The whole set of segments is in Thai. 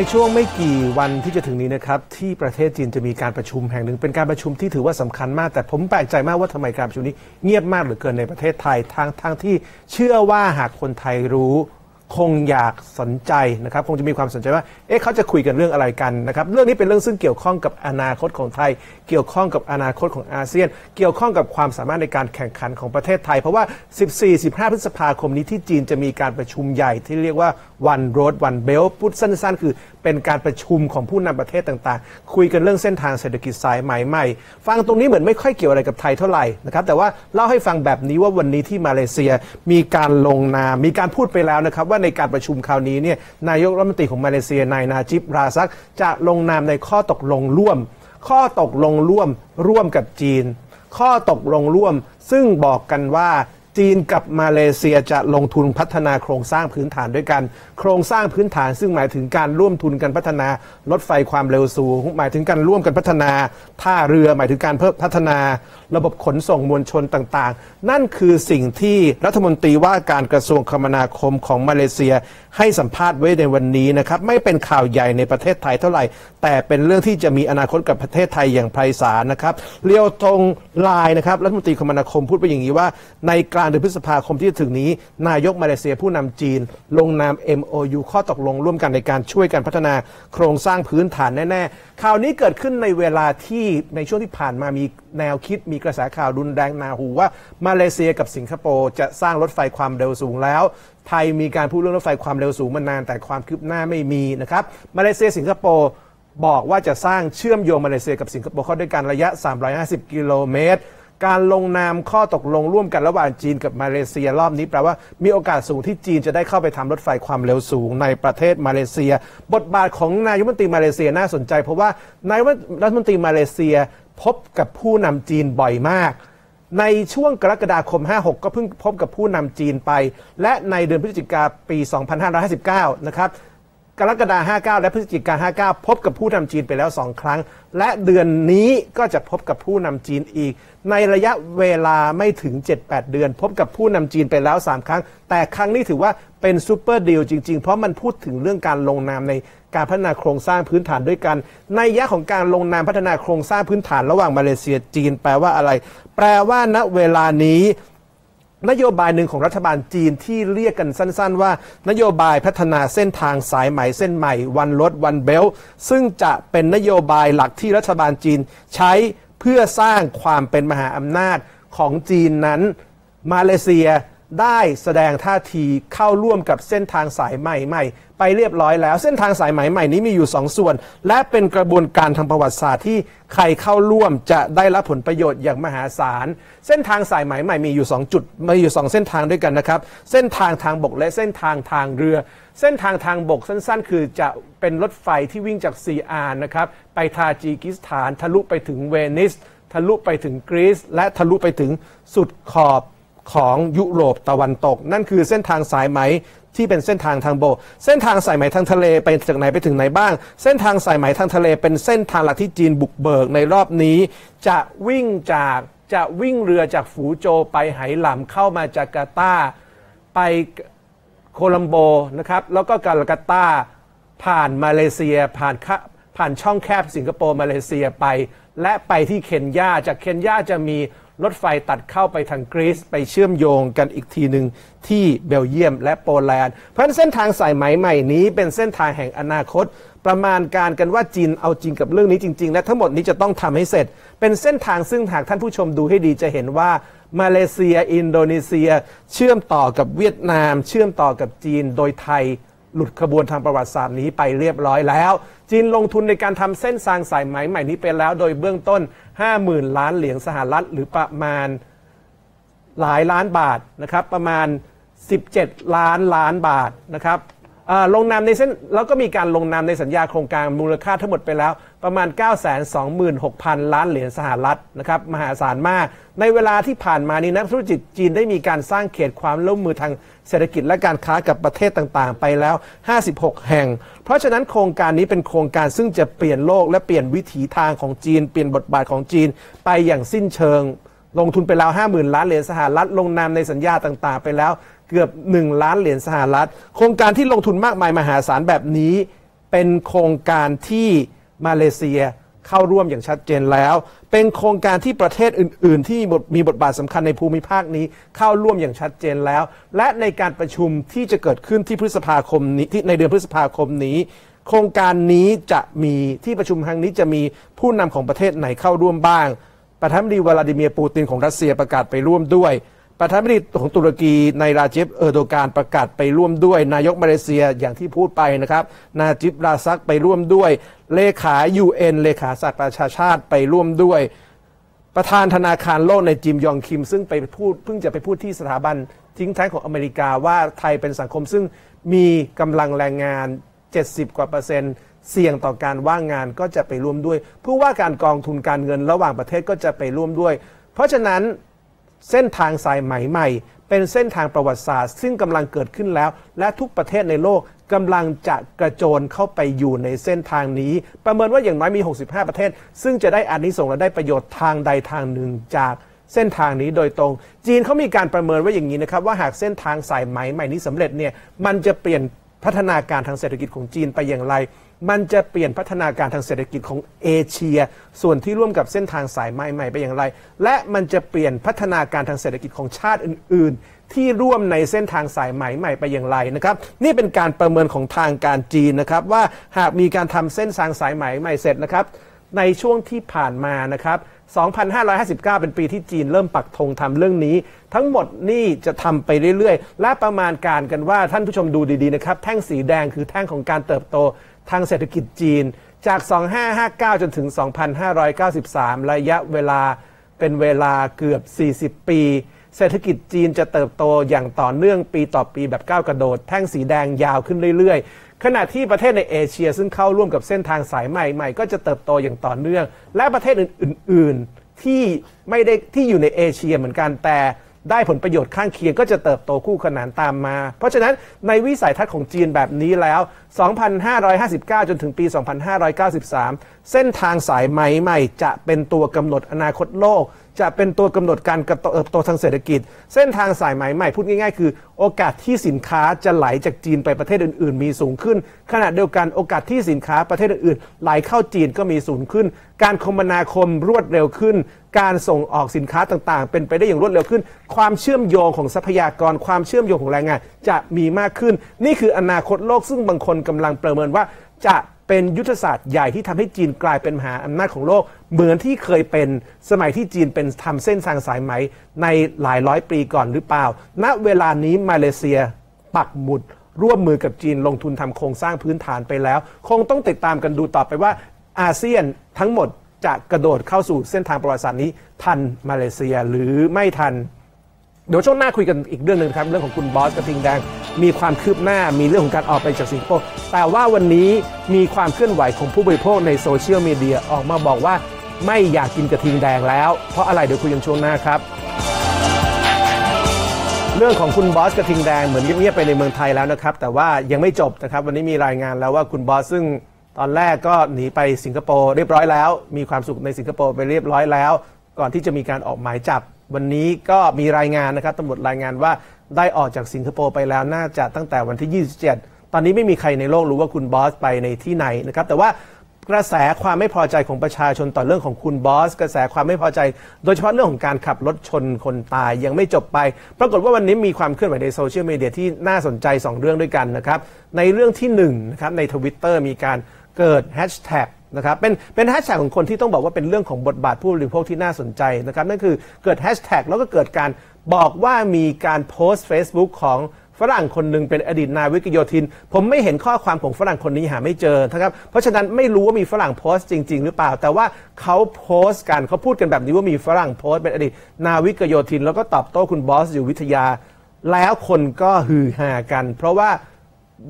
ในช่วงไม่กี่วันที่จะถึงนี้นะครับที่ประเทศจีนจะมีการประชุมแห่งหนึ่งเป็นการประชุมที่ถือว่าสำคัญมาก แต่ผมแปลกใจมากว่าทำไมการประชุมนี้เงียบมากเหลือเกินในประเทศไทยทางทางที่เชื่อว่าหากคนไทยรู้ คงอยากสนใจนะครับ คงจะมีความสนใจว่า เอ๊ะเขาจะคุยกันเรื่องอะไรกันนะครับ เรื่องนี้เป็นเรื่องซึ่งเกี่ยวข้องกับอนาคตของไทย เกี่ยวข้องกับอนาคตของอาเซียน เกี่ยวข้องกับความสามารถในการแข่งขันของประเทศไทย เพราะว่า 14-15 พฤษภาคมนี้ที่จีนจะมีการประชุมใหญ่ที่เรียกว่า One Road One Belt พูดสั้นๆ คือเป็นการประชุมของผู้นำประเทศต่างๆ คุยกันเรื่องเส้นทางเศรษฐกิจสายใหม่ใหม่ฟังตรงนี้เหมือนไม่ค่อยเกี่ยวอะไรกับไทยเท่าไหร่นะครับ แต่ว่าเล่าให้ฟังแบบนี้ว่าวันนี้ที่มาเลเซียมีการลงนาม มีการพูดไปแล้วนะครับว่าในการประชุมคราวนี้เนี่ยนายกรัฐมนตรีของมาเลเซียนายนาจิบราซัก จะลงนามในข้อตกลงร่วม ข้อตกลงร่วมร่วมกับจีน ข้อตกลงร่วม ซึ่งบอกกันว่าจีนกับมาเลเซียจะลงทุนพัฒนาโครงสร้างพื้นฐานด้วยกัน โครงสร้างพื้นฐานซึ่งหมายถึงการร่วมทุนกันพัฒนารถไฟความเร็วสูง หมายถึงการร่วมกันพัฒนาท่าเรือ หมายถึงการเพิ่มพัฒนา ระบบขนส่งมวลชนต่างๆ นั่นคือสิ่งที่รัฐมนตรีว่าการกระทรวงคมนาคมของมาเลเซีย ให้สัมภาษณ์ไว้ในวันนี้นะครับไม่เป็นข่าวใหญ่ในประเทศไทยเท่าไหร่ แต่เป็นเรื่องที่จะมีอนาคตกับประเทศไทยอย่างไพศาลนะครับเลียวตรงลายนะครับรัฐมนตรีคมนาคมพูดไปอย่างนี้ว่า ในกลางเดือนพฤษภาคมที่จะถึงนี้ นายกมาเลเซียผู้นำจีน ลงนาม MOU ข้อตกลงร่วมกันในการช่วยกันพัฒนาโครงสร้างพื้นฐานแน่ๆข่าวนี้เกิดขึ้นในเวลาที่ในช่วงที่ผ่านมามีแนวคิดมีกระแสข่าวรุนแรงนาหูว่า มาเลเซียกับสิงคโปร์จะสร้างรถไฟความเร็วสูงแล้ว ไทยมีการพูดเรื่องรถไฟความเร็วสูงมานานแต่ความคืบหน้าไม่มีนะครับมาเลเซียสิงคโปร์บอกว่าจะสร้างเชื่อมโยงมาเลเซียกับสิงคโปร์เข้าด้วยกันระยะ 350 กิโลเมตร การลงนามข้อตกลงร่วมกันระหว่างจีนกับมาเลเซียรอบนี้แปลว่ามีโอกาสสูงที่จีนจะได้เข้าไปทำรถไฟความเร็วสูงในประเทศมาเลเซีย บทบาทของนายกรัฐมนตรีมาเลเซียน่าสนใจ เพราะว่านายกรัฐมนตรีมาเลเซีย พบกับผู้นำจีนบ่อยมาก ในช่วงกรกฎาคม 56 ก็เพิ่งพบกับผู้นำจีนไป และในเดือนพฤศจิกาปี 2559 นะครับ กรกฎาคม59 และพฤศจิกายน59 พบกับผู้นำจีนไปแล้ว 2 ครั้ง และเดือนนี้ก็จะพบกับผู้นำจีนอีก ในระยะเวลาไม่ถึง 7-8 เดือน พบกับผู้นำจีนไปแล้ว 3 ครั้ง แต่ครั้งนี้ถือว่าเป็นซูเปอร์ดีลจริง ๆ เพราะมันพูดถึงเรื่องการลงนามในการพัฒนาโครงสร้างพื้นฐานด้วยกัน ในยะของการลงนามพัฒนาโครงสร้างพื้นฐานระหว่างมาเลเซียจีน แปลว่าอะไร แปลว่าณเวลานี้ นโยบายหนึ่งของรัฐบาลจีนที่เรียกกันสั้น ๆ ว่า นโยบายพัฒนาเส้นทางสายใหม่เส้นใหม่วันรถวันเบลซึ่งจะเป็นนโยบายหลักที่รัฐบาลจีนใช้เพื่อสร้างความเป็นมหาอำนาจของจีนนั้น มาเลเซียได้แสดงท่าทีเข้าร่วมกับเส้นทางสายใหม่ใหม่ ไปเรียบร้อยแล้ว เส้นทางสายไหมใหม่นี้มีอยู่ 2 ส่วน และเป็นกระบวนการทางประวัติศาสตร์ที่ใครเข้าร่วมจะได้รับผลประโยชน์อย่างมหาศาล เส้นทางสายไหมใหม่มีอยู่ 2 จุดมีอยู่ 2 เส้นทางด้วยกันนะครับ เส้นทางทางบกและเส้นทางทางเรือ เส้นทางทางบกสั้น ๆ คือจะเป็นรถไฟที่วิ่งจากซีอาร์นะครับไปทาจิกิสถานทะลุไปถึงเวนิสทะลุไปถึงกรีซและทะลุไปถึงสุดขอบของยุโรปตะวันตก นั่นคือเส้นทางสายไหม ที่เป็นเส้นทางทางบก เส้นทางสายไหมทางทะเลไปจากไหนไปถึงไหนบ้าง เส้นทางสายไหมทางทะเลเป็นเส้นทางหลักที่จีนบุกเบิกในรอบนี้ จะวิ่งจากจะวิ่งเรือจากฝูโจไปไหหลำเข้ามาจาการ์ตาไปโคลัมโบนะครับแล้วก็กาลกัตตาผ่านมาเลเซียผ่านผ่านช่องแคบสิงคโปร์มาเลเซียไป และไปที่เคนยาจากเคนยาจะมี รถไฟตัดเข้าไปทางกรีซไปเชื่อมโยงกันอีกทีหนึ่งที่เบลเยียมและโปแลนด์ เพราะฉะนั้นเส้นทางสายไหมใหม่นี้เป็นเส้นทางแห่งอนาคต ประมาณการกันว่าจีนเอาจริงกับเรื่องนี้จริง ๆ และทั้งหมดนี้จะต้องทำให้เสร็จ เป็นเส้นทางซึ่งหากท่านผู้ชมดูให้ดีจะเห็นว่ามาเลเซีย อินโดนีเซีย เชื่อมต่อกับเวียดนาม เชื่อมต่อกับจีนโดยไทย หลุดขบวนทางประวัติศาสตร์นี้ไปเรียบร้อยแล้ว จีนลงทุนในการทำเส้นทางสายไหมใหม่นี้ไปแล้ว โดยเบื้องต้น 50,000 ล้านเหรียญสหรัฐหรือประมาณหลายล้านบาทนะครับประมาณ 17 ล้านล้านบาทนะครับ ลงนามในเส้นแล้วก็มีการลงนามในสัญญาโครงการมูลค่าทั้งหมดไปแล้ว ประมาณ 926,000 ล้านเหรียญสหรัฐนะครับมหาศาลมาก ในเวลาที่ผ่านมานี้นักธุรกิจจีนได้มีการสร้างเขตความร่วมมือทางเศรษฐกิจและการค้ากับประเทศต่างๆ ไปแล้ว 56 แห่ง เพราะฉะนั้นโครงการนี้เป็นโครงการซึ่งจะเปลี่ยนโลกและเปลี่ยนวิถีทางของจีน เปลี่ยนบทบาทของจีนไปอย่างสิ้นเชิงลงทุนไปแล้ว 50,000 ล้านเหรียญสหรัฐ ลงนามในสัญญาต่าง ๆ ไปแล้ว เกือบ 1 ล้านเหรียญสหรัฐ โครงการที่ลงทุนมากมายมหาศาลแบบนี้ เป็นโครงการที่มาเลเซียเข้าร่วมอย่างชัดเจนแล้ว เป็นโครงการที่ประเทศอื่น ๆ ที่มีบทบาทสำคัญในภูมิภาคนี้เข้าร่วมอย่างชัดเจนแล้ว และในการประชุมที่จะเกิดขึ้นที่พฤษภาคมนี้ที่ในเดือนพฤษภาคมนี้ โครงการนี้จะมีที่ประชุมครั้งนี้จะมีผู้นำของประเทศไหนเข้าร่วมบ้าง ประธานาธิบดีวลาดิเมียร์ปูตินของรัสเซียประกาศไปร่วมด้วย ประธานาธิบดีของตุรกีในราเจฟเออร์โดกานประกาศไปร่วมด้วย นายกมาเลเซียอย่างที่พูดไปนะครับ นาจิบราซักไปร่วมด้วย เลขา UN เลขาสหประชาชาติไปร่วมด้วย ประธานธนาคารโลกในจิมยองคิม ซึ่งไปพูดเพิ่งจะไปพูดที่สถาบันทิ้งท้งของอเมริกาว่าไทยเป็นสังคมซึ่งมีกำลังแรงงาน 70 กว่าเปอร์เซ็นต์เสี่ยงต่อการว่างงานก็จะไปร่วมด้วย ผู้ว่าการกองทุนการเงินระหว่างประเทศก็จะไปร่วมด้วย เพราะฉะนั้น เส้นทางสายไหมใหม่ เป็นเส้นทางประวัติศาสตร์ ซึ่งกำลังเกิดขึ้นแล้ว และทุกประเทศในโลกกำลังจะกระโจนเข้าไปอยู่ในเส้นทางนี้ ประเมินว่าอย่างน้อยมี 65 ประเทศ ซึ่งจะได้อานิสงส์และได้ประโยชน์ทางใดทางหนึ่งจากเส้นทางนี้โดยตรง จีนเขามีการประเมินไว้อย่างนี้นะครับ ว่าหากเส้นทางสายไหมใหม่นี้สำเร็จเนี่ยมันจะเปลี่ยนพัฒนาการทางเศรษฐกิจของจีนไปอย่างไร มันจะเปลี่ยนพัฒนาการทางเศรษฐกิจของเอเชีย ส่วนที่ร่วมกับเส้นทางสายไหมใหม่ไปอย่างไร และมันจะเปลี่ยนพัฒนาการทางเศรษฐกิจของชาติอื่น ๆ ที่ร่วมในเส้นทางสายไหมใหม่ไปอย่างไรนะครับ นี่เป็นการประเมินของทางการจีนนะครับ ว่าหากมีการทำเส้นทางสายไหมใหม่เสร็จนะครับ ในช่วงที่ผ่านมานะครับ2559 เป็นปีที่จีนเริ่มปักธงทำเรื่องนี้ ทั้งหมดนี่จะทำไปเรื่อยๆ และประมาณการกันว่าท่านผู้ชมดูดีๆนะครับ แท่งสีแดงคือแท่งของการเติบโต ทางเศรษฐกิจจีนจาก 2559 จนถึง 2593 ระยะเวลาเป็นเวลาเกือบ 40 ปี เศรษฐกิจจีนจะเติบโตอย่างต่อเนื่องปีต่อปีแบบก้าวกระโดด แท่งสีแดงยาวขึ้นเรื่อยๆ ขณะที่ประเทศในเอเชียซึ่งเข้าร่วมกับเส้นทางสายใหม่ใหม่ก็จะเติบโตอย่างต่อเนื่อง และประเทศอื่น ๆ ที่ไม่ได้ที่อยู่ในเอเชียเหมือนกันแต่ ได้ผลประโยชน์ข้างเคียงก็จะเติบโตคู่ขนานตามมา เพราะฉะนั้นในวิสัยทัศน์ของจีนแบบนี้แล้ว 2,559 จนถึงปี 2,593 เส้นทางสายไหมใหม่จะเป็นตัวกำหนดอนาคตโลก จะเป็นตัวกำหนดการเติบโตทางเศรษฐกิจ เส้นทางสายไหมใหม่พูดง่ายๆ คือ โอกาสที่สินค้าจะไหลจากจีนไปประเทศอื่น ๆ มีสูงขึ้น ขณะเดียวกันโอกาสที่สินค้าประเทศอื่นๆไหลเข้าจีนก็มีสูงขึ้น การคมนาคมรวดเร็วขึ้น การส่งออกสินค้าต่างๆ เป็นไปได้อย่างรวดเร็วขึ้น ความเชื่อมโยงของทรัพยากร ความเชื่อมโยงของแรงงาน จะมีมากขึ้น นี่คืออนาคตโลกซึ่งบางคนกำลังประเมินว่าจะ เป็นยุทธศาสตร์ใหญ่ที่ทำให้จีนกลายเป็นมหาอำนาจของโลก เหมือนที่เคยเป็นสมัยที่จีนเป็นทำเส้นทางสายไหมในหลายร้อยปีก่อนหรือเปล่า ณเวลานี้มาเลเซียปักหมุด ร่วมมือกับจีนลงทุนทำโครงสร้างพื้นฐานไปแล้ว คงต้องติดตามกันดูต่อไปว่าอาเซียนทั้งหมดจะกระโดดเข้าสู่เส้นทางประวัติศาสตร์นี้ทันมาเลเซียหรือไม่ทัน เดี๋ยวช่วงหน้าคุยกันอีกเรื่องหนึ่งครับเรื่องของคุณบอสกระทิงแดง มีความคืบหน้ามีเรื่องของการออกไปจากสิงคโปร์แต่ว่าวันนี้มีความเคลื่อนไหวของผู้บริโภคในโซเชียลมีเดียออกมาบอกว่าไม่อยากกินกระทิงแดงแล้ว เพราะอะไรเดี๋ยวคุยกันช่วงหน้าครับ เรื่องของคุณบอสกระทิงแดงเหมือนเงียบๆไปในเมืองไทยแล้วนะครับ แต่ว่ายังไม่จบนะครับ วันนี้มีรายงานแล้วว่าคุณบอสซึ่งตอนแรกก็หนีไปสิงคโปร์เรียบร้อยแล้ว มีความสุขในสิงคโปร์ไปเรียบร้อยแล้ว ก่อนที่จะมีการออกหมายจับ วันนี้ก็มีรายงานนะครับตำรวจรายงานว่าได้ออกจากสิงคโปร์ไปแล้วน่าจะตั้งแต่วันที่ 27 ตอนนี้ไม่มีใครในโลกรู้ว่าคุณบอสไปในที่ไหนนะครับ แต่ว่ากระแสความไม่พอใจของประชาชนต่อเรื่องของคุณบอส กระแสความไม่พอใจ โดยเฉพาะเรื่องของการขับรถชนคนตายยังไม่จบไป ปรากฏว่าวันนี้มีความเคลื่อนไหวในโซเชียลมีเดียที่น่าสนใจ 2 เรื่องด้วยกันนะครับ ในเรื่องที่1นะครับในทวิตเตอร์มีการเกิดแฮชแท็ก นะครับเป็นเป็นแฮชแท็กของคนที่ต้องบอกว่าเป็นเรื่องของบทบาทผู้บริโภคที่น่าสนใจนะครับนั่นคือเกิดแฮชแท็กแล้วก็เกิดการบอกว่ามีการโพสต์ Facebook ของฝรั่งคนหนึ่งเป็นอดีตนาวิกโยธิน ผมไม่เห็นข้อความของฝรั่งคนนี้หาไม่เจอนะครับเพราะฉะนั้นไม่รู้ว่ามีฝรั่งโพสต์จริง ๆ หรือเปล่า แต่ว่าเขาโพสต์กันเขาพูดกันแบบนี้ว่ามีฝรั่งโพสต์เป็นอดีตนาวิกโยธิน แล้วก็ตอบโต้คุณบอสอยู่วิทยา แล้วคนก็ฮือฮากัน เพราะว่า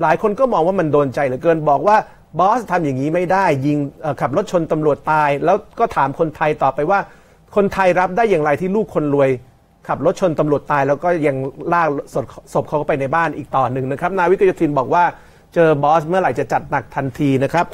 หลายคนก็มองว่ามันโดนใจเหลือเกินบอกว่า บอสทำอย่างนี้ไม่ได้ยิงขับรถชนตำรวจตาย แล้วก็ถามคนไทยต่อไปว่า คนไทยรับได้อย่างไรที่ลูกคนรวย ขับรถชนตำรวจตาย แล้วก็ยังลากศพเขาไปในบ้านอีกต่อหนึ่งนะครับ นาวิกโยธินบอกว่าเจอบอสเมื่อไหร่จะจัดหนักทันทีนะครับ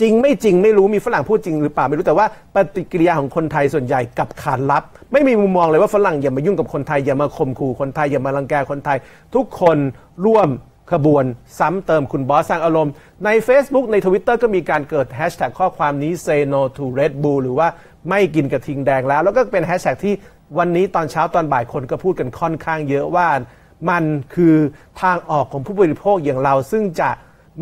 จริงไม่จริงไม่รู้มีฝรั่งพูดจริงหรือเปล่าไม่รู้แต่ว่าปฏิกิริยาของคนไทยส่วนใหญ่กับขานรับ ไม่มีมุมมองเลยว่าฝรั่งอย่ามายุ่งกับคนไทยอย่ามาข่มขู่คนไทยอย่ามารังแกคนไทย ทุกคนร่วม ขบวนซ้ำเติมคุณบอสสร้างอารมณ์ ใน Facebook ใน Twitter ก็มีการเกิดแฮชแท็กข้อความนี้ say no to Red Bull หรือว่าไม่กินกระทิงแดงแล้ว แล้วก็เป็นแฮชแท็กที่วันนี้ตอนเช้าตอนบ่ายคนก็พูดกันค่อนข้างเยอะว่ามันคือทางออกของผู้บริโภคอย่างเราซึ่งจะ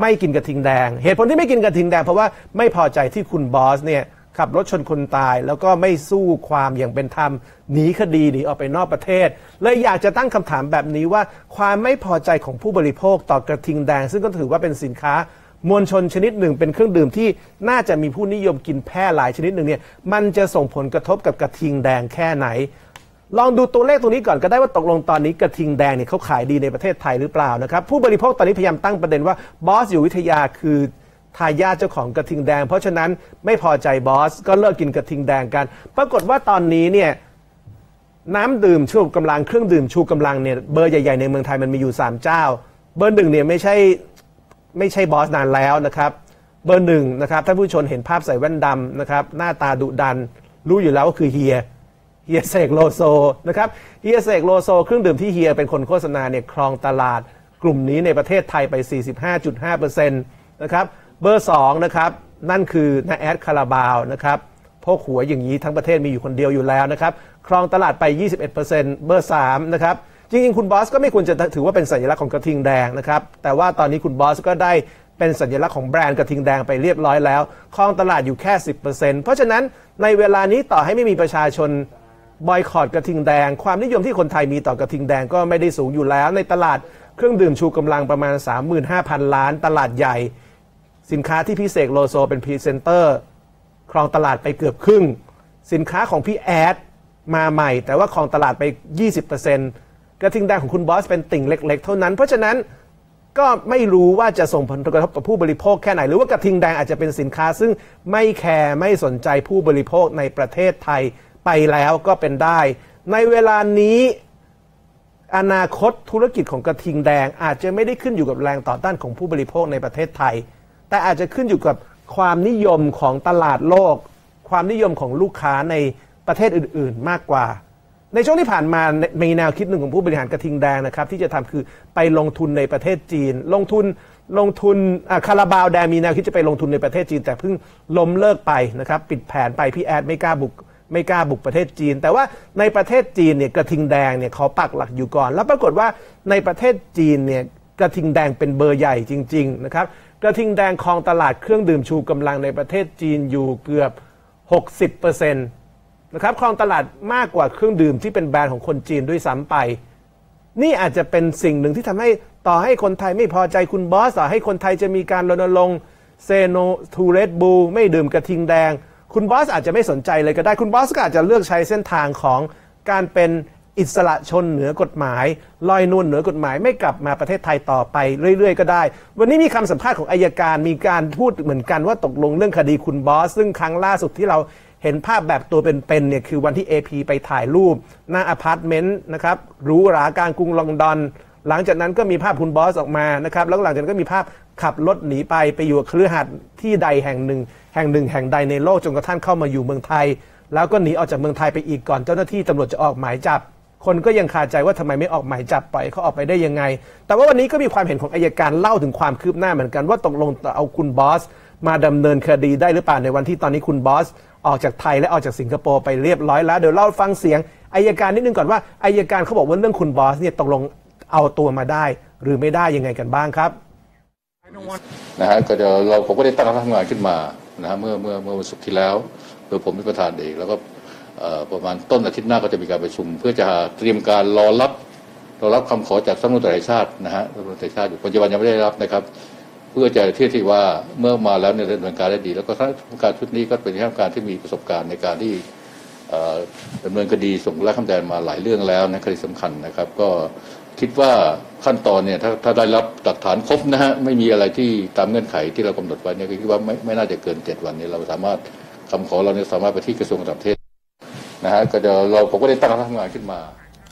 ไม่กินกระทิงแดง เหตุผลที่ไม่กินกระทิงแดงเพราะว่าไม่พอใจที่คุณบอสเนี่ย ขับรถชนคนตาย แล้วก็ไม่สู้ความอย่างเป็นธรรมหนีคดีหนีออกไปนอกประเทศเลยอยากจะตั้งคำถามแบบนี้ว่า ความไม่พอใจของผู้บริโภคต่อกระทิงแดง ซึ่งก็ถือว่าเป็นสินค้ามวลชนชนิดหนึ่งเป็นเครื่องดื่มที่น่าจะมีผู้นิยมกินแพร่หลายชนิดหนึ่งเนี่ยมันจะส่งผลกระทบกับกระทิงแดงแค่ไหน ลองดูตัวเลขตรงนี้ก่อนก็ได้ว่าตกลงตอนนี้กระทิงแดงเนี่ยเขาขายดีในประเทศไทยหรือเปล่านะครับผู้บริโภคตอนนี้พยายามตั้งประเด็นว่าบอสอยู่วิทยาคือ ทายาทเจ้าของกระทิงแดง เพราะฉะนั้นไม่พอใจบอสก็เลิกกินกระทิงแดงกัน ปรากฏว่าตอนนี้เนี่ยน้ำดื่มชูกำลังเครื่องดื่มชูกำลังเนี่ยเบอร์ใหญ่ๆในเมืองไทยมันมีอยู่ 3 เจ้า เบอร์หนึ่งเนี่ยไม่ใช่ไม่ใช่บอสนานแล้วนะครับเบอร์หนึ่งนะครับท่านผู้ชมเห็นภาพใส่แว่นดำนะครับหน้าตาดุดัน รู้อยู่แล้วว่าคือเฮียเฮียเสกโลโซนะครับเฮียเสกโลโซเครื่องดื่มที่เฮียเป็นคนโฆษณาเนี่ยครองตลาดกลุ่มนี้ในประเทศไทยไป 45.5%นะครับ เบอร์2นะครับนั่นคือนาแอดคาราบาวนะครับพวกหัวอย่างนี้ทั้งประเทศมีอยู่คนเดียวอยู่แล้วนะครับครองตลาดไป 21%เบอร์3นะครับจริงๆ คุณบอสก็ไม่ควรจะถือว่าเป็นสัญลักษณ์ของกระทิงแดงนะครับแต่ว่าตอนนี้คุณบอสก็ได้เป็นสัญลักษณ์ของแบรนด์กระทิงแดงไปเรียบร้อยแล้วครองตลาดอยู่แค่ 10%เพราะฉะนั้นในเวลานี้ต่อให้ไม่มีประชาชนบอยคอรดกระทิงแดง ความนิยมที่คนไทยมีต่อกระทิงแดงก็ไม่ได้สูงอยู่แล้ว ในตลาดเครื่องดื่มชูกำลังประมาณ 35,000 ล้านตลาดใหญ่ สินค้าที่พี่เสกโลโซเป็นพรีเซนเตอร์ครองตลาดไปเกือบครึ่ง สินค้าของพี่แอดมาใหม่ แต่ว่าครองตลาดไป 20%กระทิงแดงของคุณบอสเป็นติ่งเล็ก ๆ เท่านั้น เพราะฉะนั้นก็ไม่รู้ว่าจะส่งผลกระทบกับผู้บริโภคแค่ไหน หรือว่ากระทิงแดงอาจจะเป็นสินค้า ซึ่งไม่แคร์ไม่สนใจผู้บริโภคในประเทศไทยไปแล้วก็เป็นได้ ในเวลานี้อนาคตธุรกิจของกระทิงแดงอาจจะไม่ได้ขึ้นอยู่กับแรงต่อต้านของผู้บริโภคในประเทศไทย แต่อาจจะขึ้นอยู่กับความนิยมของตลาดโลก ความนิยมของลูกค้าในประเทศอื่น ๆ มากกว่า ในช่วงที่ผ่านมามีแนวคิดหนึ่งของผู้บริหารกระทิงแดงนะครับ ที่จะทำคือไปลงทุนในประเทศจีน ลงทุนลงทุนคาราบาวแดงมีแนวคิดจะไปลงทุนในประเทศจีน แต่เพิ่งล้มเลิกไปนะครับปิดแผนไปพี่แอดไม่กล้าบุกไม่กล้าบุกประเทศจีน แต่ว่าในประเทศจีนเนี่ยกระทิงแดงเนี่ยเขาปักหลักอยู่ก่อน แล้วปรากฏว่าในประเทศจีนเนี่ยกระทิงแดงเป็นเบอร์ใหญ่จริง ๆ นะครับ กระทิงแดงครองตลาดเครื่องดื่มชูกำลังในประเทศจีนอยู่เกือบ 60%นะครับครองตลาดมากกว่าเครื่องดื่มที่เป็นแบรนด์ของคนจีนด้วยซ้ำไป นี่อาจจะเป็นสิ่งหนึ่งที่ทำให้ต่อให้คนไทยไม่พอใจคุณบอสต่อให้คนไทยจะมีการรณรงค์เซโนทูเรดบูไม่ดื่มกระทิงแดง คุณบอสอาจจะไม่สนใจเลยก็ได้คุณบอสก็อาจจะเลือกใช้เส้นทางของการเป็น อิสระชนเหนือกฎหมาย ลอยนวลเหนือกฎหมายไม่กลับมาประเทศไทยต่อไปเรื่อย ๆ ก็ได้ วันนี้มีคำสัมภาษณ์ของอายการมีการพูดเหมือนกันว่าตกลงเรื่องคดีคุณบอส ซึ่งครั้งล่าสุดที่เราเห็นภาพแบบตัวเป็นๆเนี่ยคือวันที่ AP ไปถ่ายรูป หน้าอพาร์ตเมนต์นะครับหรูหรากลางกรุงลอนดอน หลังจากนั้นก็มีภาพคุณบอสออกมานะครับแล้วหลังจากนั้นก็มีภาพขับรถหนีไปไปอยู่เครือหัดที่ใดแห่งหนึ่ง แห่งหนึ่งแห่งใดในโลกจนกระทั่งเข้ามาอยู่เมืองไทย แล้วก็หนีออกจากเมืองไทยไปอีกก่อนเจ้าหน้าที่ตำรวจจะออกหมายจับ คนก็ยังคาใจว่าทำไมไม่ออกหมายจับปล่อยเขาออกไปได้ยังไง แต่ว่าวันนี้ก็มีความเห็นของอายการเล่าถึงความคืบหน้าเหมือนกันว่าตกลงจะเอาคุณบอส มาดำเนินคดีได้หรือเปล่าในวันที่ตอนนี้คุณบอส ออกจากไทยและออกจากสิงคโปร์ไปเรียบร้อยแล้วเดี๋ยวเล่าฟังเสียงอายการนิดนึงก่อนว่าอายการเขาบอกว่าเรื่องคุณบอสเนี่ยตกลงเอาตัวมาได้ หรือไม่ได้ยังไงกันบ้างครับนะฮะก็เดี๋ยวเราผมก็ได้ตั้งคณะทำงานขึ้นมานะฮะเมื่อเมื่อเมื่อวันศุกร์ที่แล้วโดยผมเป็นประธานเองแล้วก็ ประมาณต้นอาทิตย์หน้าก็จะมีการประชุม เพื่อจะเตรียมการรอรับรอรับคำขอจากสำนักงานตรวจชาตินะฮะสำนักงานตรวจชาติอยู่ปัจจุบันยังไม่ได้รับนะครับ เพื่อจะเทียบที่ว่าเมื่อมาแล้วเนี่ยดำเนินการได้ดี แล้วก็คณะกรรมการชุดนี้ก็เป็นคณะกรรมการที่มีประสบการณ์ในการที่ดำเนินคดีส่งและคำแดนมาหลายเรื่องแล้วนะคดีสำคัญนะครับ ก็คิดว่าขั้นตอนเนี่ยถ้าถ้าได้รับหลักฐานครบนะฮะไม่มีอะไรที่ตามเงื่อนไขที่เรากำหนดไว้เนี่ยคิดว่าไม่ไม่น่าจะเกินเจ็ดวันนี้เราสามารถคำขอเราเนี่ยสามารถไปที่กระทรวงต่างประเทศ นะฮะก็เดี๋ยวเราผมก็ได้ตั้งคณะทำงานขึ้นมา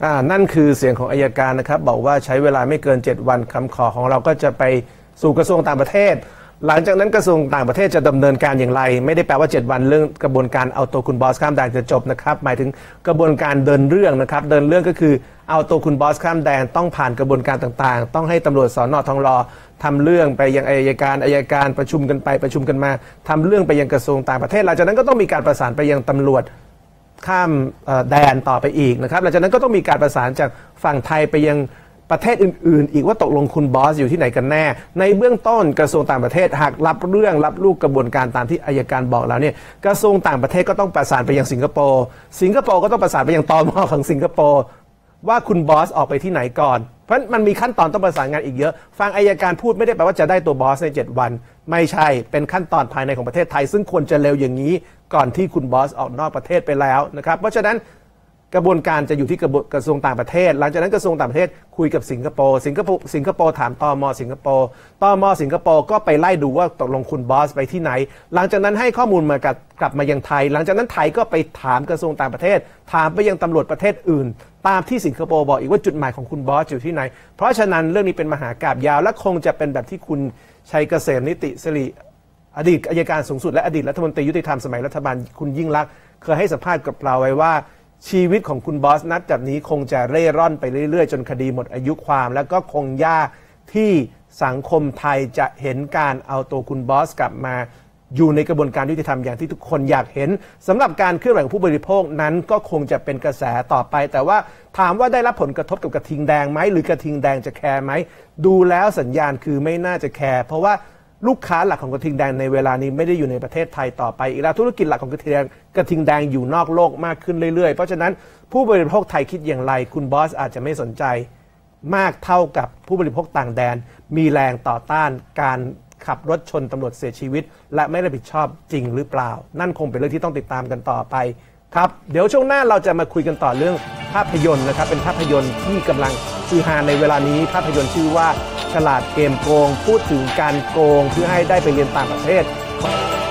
อ่านั่นคือเสียงของอายการนะครับบอกว่าใช้เวลาไม่เกิน 7 วันคำขอของเราก็จะไปสู่กระทรวงต่างประเทศ หลังจากนั้นกระทรวงต่างประเทศจะดำเนินการอย่างไร ไม่ได้แปลว่า 7 วันเรื่องกระบวนการเอาตัวคุณบอสข้ามแดนจะจบนะครับ หมายถึงกระบวนการเดินเรื่องนะครับ เดินเรื่องก็คือเอาตัวคุณบอสข้ามแดนต้องผ่านกระบวนการต่างๆ ต้องให้ตำรวจสอนอทองรอทำเรื่องไปยังอายการอายการประชุมกันไปประชุมกันมาทำเรื่องไปยังกระทรวงต่างประเทศหลังจากนั้นก็ต้องมีการประสานไปยังตำรวจ ข้ามแดนต่อไปอีกนะครับหลังจากนั้นก็ต้องมีการประสานจากฝั่งไทยไปยังประเทศอื่น ๆ อีกว่าตกลงคุณบอสอยู่ที่ไหนกันแน่ ในเบื้องต้นกระทรวงต่างประเทศหากรับเรื่องรับลูกกระบวนการตามที่อายการบอกแล้วเนี่ยกระทรวงต่างประเทศก็ต้องประสานไปยังสิงคโปร์สิงคโปร์ก็ต้องประสานไปยังตอมอของสิงคโปร์ว่าคุณบอสออกไปที่ไหนก่อน เพราะมันมีขั้นตอนต้องประสานงานอีกเยอะ ฟังอายการพูดไม่ได้แปลว่าจะได้ตัวบอสใน 7 วัน ไม่ใช่เป็นขั้นตอนภายในของประเทศไทย ซึ่งควรจะเร็วอย่างนี้ ก่อนที่คุณบอสออกนอกประเทศไปแล้วนะครับเพราะฉะนั้น กระบวนการจะอยู่ที่กระทรวงต่างประเทศ หลังจากนั้นกระทรวงต่างประเทศคุยกับสิงคโปร์สิงคโปร์สิงคโปร์ถามตอมอสิงคโปร์ตอมอสิงคโปร์ก็ไปไล่ดูว่าตกลงคุณบอสไปที่ไหน หลังจากนั้นให้ข้อมูลมากับกลับมายังไทย หลังจากนั้นไทยก็ไปถามกระทรวงต่างประเทศ ถามไปยังตำรวจประเทศอื่น ตามที่สิงคโปร์บอกอีกว่าจุดหมายของคุณบอสอยู่ที่ไหน เพราะฉะนั้นเรื่องนี้เป็นมหากราบยาว และคงจะเป็นแบบที่คุณชัยเกษมนิติสิริอดีตอายการสูงสุดและอดีตรัฐมนตรียุติธรรมสมัยรัฐบาลคุณยิ่งรักเคยให้สัมภาษณ์กับเราไว้ว่า ชีวิตของคุณบอสนัดจากนี้คงจะเร่ร่อนไปเรื่อยๆ จนคดีหมดอายุความ แล้วก็คงยากที่สังคมไทยจะเห็นการเอาตัวคุณบอสกลับมาอยู่ในกระบวนการยุติธรรมอย่างที่ทุกคนอยากเห็นสำหรับการเคลื่อนไหวของผู้บริโภคนั้นก็คงจะเป็นกระแสต่อไป แต่ว่าถามว่าได้รับผลกระทบกับกระทิงแดงไหมหรือกระทิงแดงจะแคร์ไหมดูแล้วสัญญาณคือไม่น่าจะแคร์เพราะว่า ลูกค้าหลักของกระทิงแดงในเวลานี้ไม่ได้อยู่ในประเทศไทยต่อไป อีกแล้วธุรกิจหลักของกระทิงแดงกระทิงแดงอยู่นอกโลกมากขึ้นเรื่อยๆ เพราะฉะนั้นผู้บริโภคไทยคิดอย่างไร คุณบอสอาจจะไม่สนใจ มากเท่ากับผู้บริโภคต่างแดน มีแรงต่อต้านการขับรถชนตำรวจเสียชีวิต และไม่รับผิดชอบจริงหรือเปล่า นั่นคงเป็นเรื่องที่ต้องติดตามกันต่อไปครับเดี๋ยวช่วงหน้าเราจะมาคุยกันต่อเรื่องภาพยนตร์นะครับเป็นภาพยนตร์ที่กำลังคือฮาในเวลานี้ภาพยนตร์ชื่อว่า ฉลาดเกมโกง พูดถึงการโกงเพื่อให้ได้ไปเรียนต่างประเทศ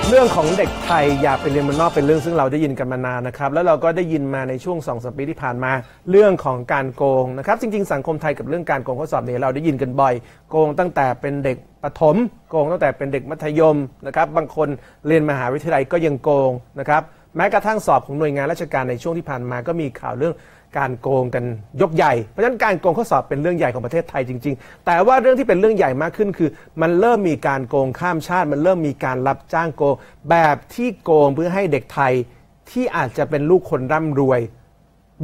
เรื่องของเด็กไทยอยากไปเรียนเมืองนอกเป็นเรื่องซึ่งเราได้ยินกันมานานนะครับ แล้วเราก็ได้ยินมาในช่วงสองสปีที่ผ่านมา เรื่องของการโกงนะครับ จริง ๆ สังคมไทยกับเรื่องการโกงข้อสอบเนี่ยเราได้ยินกันบ่อย โกงตั้งแต่เป็นเด็กประถม โกงตั้งแต่เป็นเด็กมัธยมนะครับ บางคนเรียนมหาวิทยาลัยก็ยังโกงนะครับ แม้กระทั่งสอบของหน่วยงานราชการในช่วงที่ผ่านมาก็มีข่าวเรื่อง การโกงกันยกใหญ่ เพราะฉะนั้นการโกงข้อสอบเป็นเรื่องใหญ่ของประเทศไทยจริง ๆ แต่ว่าเรื่องที่เป็นเรื่องใหญ่มากขึ้นคือ มันเริ่มมีการโกงข้ามชาติ มันเริ่มมีการรับจ้างโกง แบบที่โกงเพื่อให้เด็กไทยที่อาจจะเป็นลูกคนร่ำรวย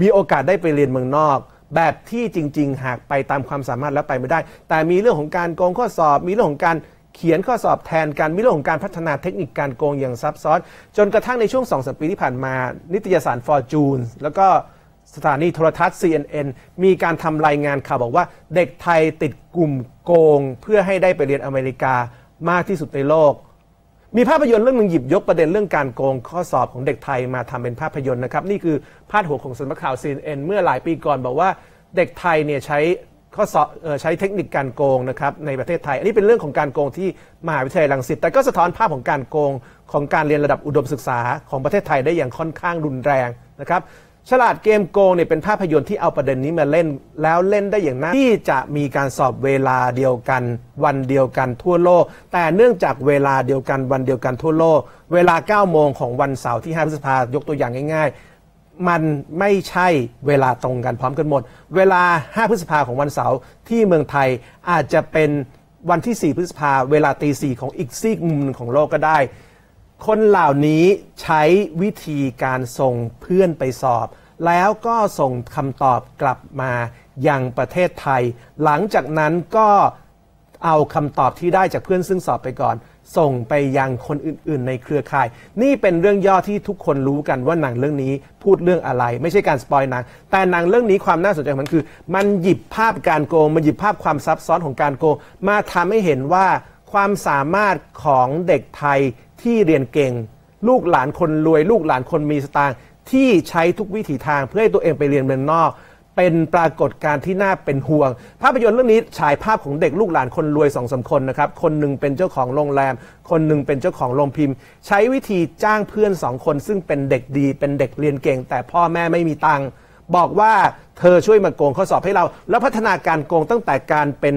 มีโอกาสได้ไปเรียนเมืองนอก แบบที่จริง ๆ หากไปตามความสามารถแล้วไปไม่ได้ แต่มีเรื่องของการโกงข้อสอบ มีเรื่องของการเขียนข้อสอบแทนกันมีเรื่องของการพัฒนาเทคนิคการโกงอย่างซับซ้อน จนกระทั่งในช่วงสองสปีที่ผ่านมา นิตยสาร Fortune แล้วก็ สถานีโทรทัศน์ CNN มีการทำรายงานข่าวบอกว่าเด็กไทยติดกลุ่มโกง เพื่อให้ได้ไปเรียนอเมริกามากที่สุดในโลก มีภาพยนตร์เรื่องหนึ่งหยิบยกประเด็นเรื่องการโกงข้อสอบของเด็กไทยมาทำเป็นภาพยนตร์นะครับ นี่คือพาดหัวของสำนักข่าว CNN เมื่อหลายปีก่อนบอกว่าเด็กไทยเนี่ยใช้ข้อสอบใช้เทคนิคการโกงนะครับในประเทศไทย อันนี้เป็นเรื่องของการโกงที่มหาวิทยาลัยรังสิตแต่ก็สะท้อนภาพของการโกงของการเรียนระดับอุดมศึกษาของประเทศไทยได้อย่างค่อนข้างรุนแรงนะครับ ฉลาดเกมโกงเนี่ยเป็นภาพยนตร์ที่เอาประเด็นนี้มาเล่น แล้วเล่นได้อย่างน่าที่จะมีการสอบเวลาเดียวกัน วันเดียวกันทั่วโลก แต่เนื่องจากเวลาเดียวกันวันเดียวกันทั่วโลก เวลา 9 โมงของวันเสาร์ที่ 5 พฤษภายกตัวอย่างง่าย ๆ มันไม่ใช่เวลาตรงกันพร้อมกันหมด เวลา 5 พฤษภาของวันเสาร์ที่เมืองไทยอาจจะเป็นวันที่ 4 พฤษภาเวลาตีสี่ของอีกซีกมุมหนึ่งของโลกก็ได้ คนเหล่านี้ใช้วิธีการส่งเพื่อนไปสอบ แล้วก็ส่งคำตอบกลับมายังประเทศไทย หลังจากนั้นก็เอาคำตอบที่ได้จากเพื่อนซึ่งสอบไปก่อน ส่งไปยังคนอื่น ๆ ในเครือข่าย นี่เป็นเรื่องย่อที่ทุกคนรู้กันว่าหนังเรื่องนี้พูดเรื่องอะไร ไม่ใช่การสปอยหนัง แต่หนังเรื่องนี้ความน่าสนใจของมันคือ มันหยิบภาพการโกง มันหยิบภาพความซับซ้อนของการโกง มาทำให้เห็นว่า ความสามารถของเด็กไทยที่เรียนเก่ง ลูกหลานคนรวย ลูกหลานคนมีสตางค์ที่ใช้ทุกวิถีทางเพื่อให้ตัวเองไปเรียนเมืองนอก เป็นปรากฏการณ์ที่น่าเป็นห่วง ภาพยนตร์เรื่องนี้ฉายภาพของเด็กลูกหลานคนรวยสองสาคนนะครับ คนหนึ่งเป็นเจ้าของโรงแรม คนหนึ่งเป็นเจ้าของโรงพิมพ์ ใช้วิธีจ้างเพื่อนสองคน ซึ่งเป็นเด็กดี เป็นเด็กเรียนเก่ง แต่พ่อแม่ไม่มีตังค์บอกว่าเธอช่วยมาโกงข้อสอบให้เรา แล้วพัฒนาการโกงตั้งแต่การเป็น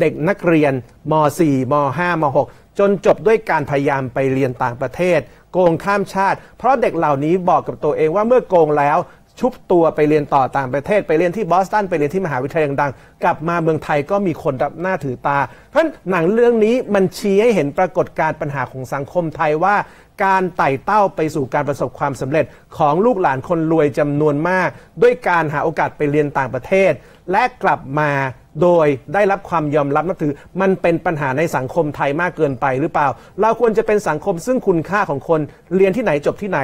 เด็กนักเรียนม .4 ม .5 ม .6 จนจบด้วยการพยายามไปเรียนต่างประเทศ โกงข้ามชาติ เพราะเด็กเหล่านี้บอกกับตัวเองว่าเมื่อโกงแล้วชุบตัวไปเรียนต่อต่างประเทศ ไปเรียนที่บอสตันไปเรียนที่มหาวิทยาลัยดังๆกลับมาเมืองไทยก็มีคนรับหน้าถือตา เพราะหนังเรื่องนี้มันชี้ให้เห็นปรากฏการณ์ปัญหาของสังคมไทยว่า การไต่เต้าไปสู่การประสบความสำเร็จของลูกหลานคนรวยจำนวนมาก ด้วยการหาโอกาสไปเรียนต่างประเทศ และกลับมา โดยได้รับความยอมรับนับถือ มันเป็นปัญหาในสังคมไทยมากเกินไปหรือเปล่า เราควรจะเป็นสังคมซึ่งคุณค่าของคนเรียนที่ไหนจบที่ไหน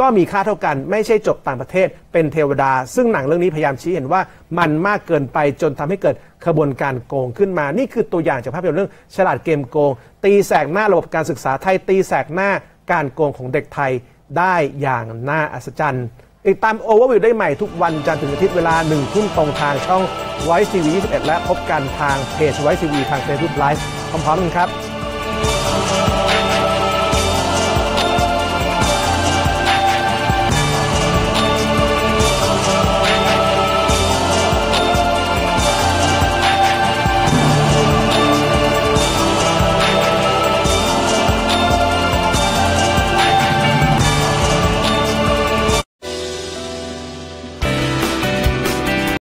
ก็มีค่าเท่ากันไม่ใช่จบต่างประเทศ เป็นเทวดา ซึ่งหนังเรื่องนี้พยายามชี้เห็นว่ามันมากเกินไปจนทำให้เกิดขบวนการโกงขึ้นมา นี่คือตัวอย่างจากภาพยนตร์เรื่องฉลาดเกมโกง ตีแสกหน้าระบบการศึกษาไทยตีแสกหน้าการโกงของเด็กไทยได้อย่างน่าอัศจรรย์ ติดตามโอเวอร์วิวได้ใหม่ทุกวันจันทร์ถึงอาทิตย์เวลาหนึ่งทุ่มตรงทางช่อง Voice TV 21 และพบกันทางเพจไวซีวีทางเฟซบุ๊กไลฟ์พร้อมๆกันครับ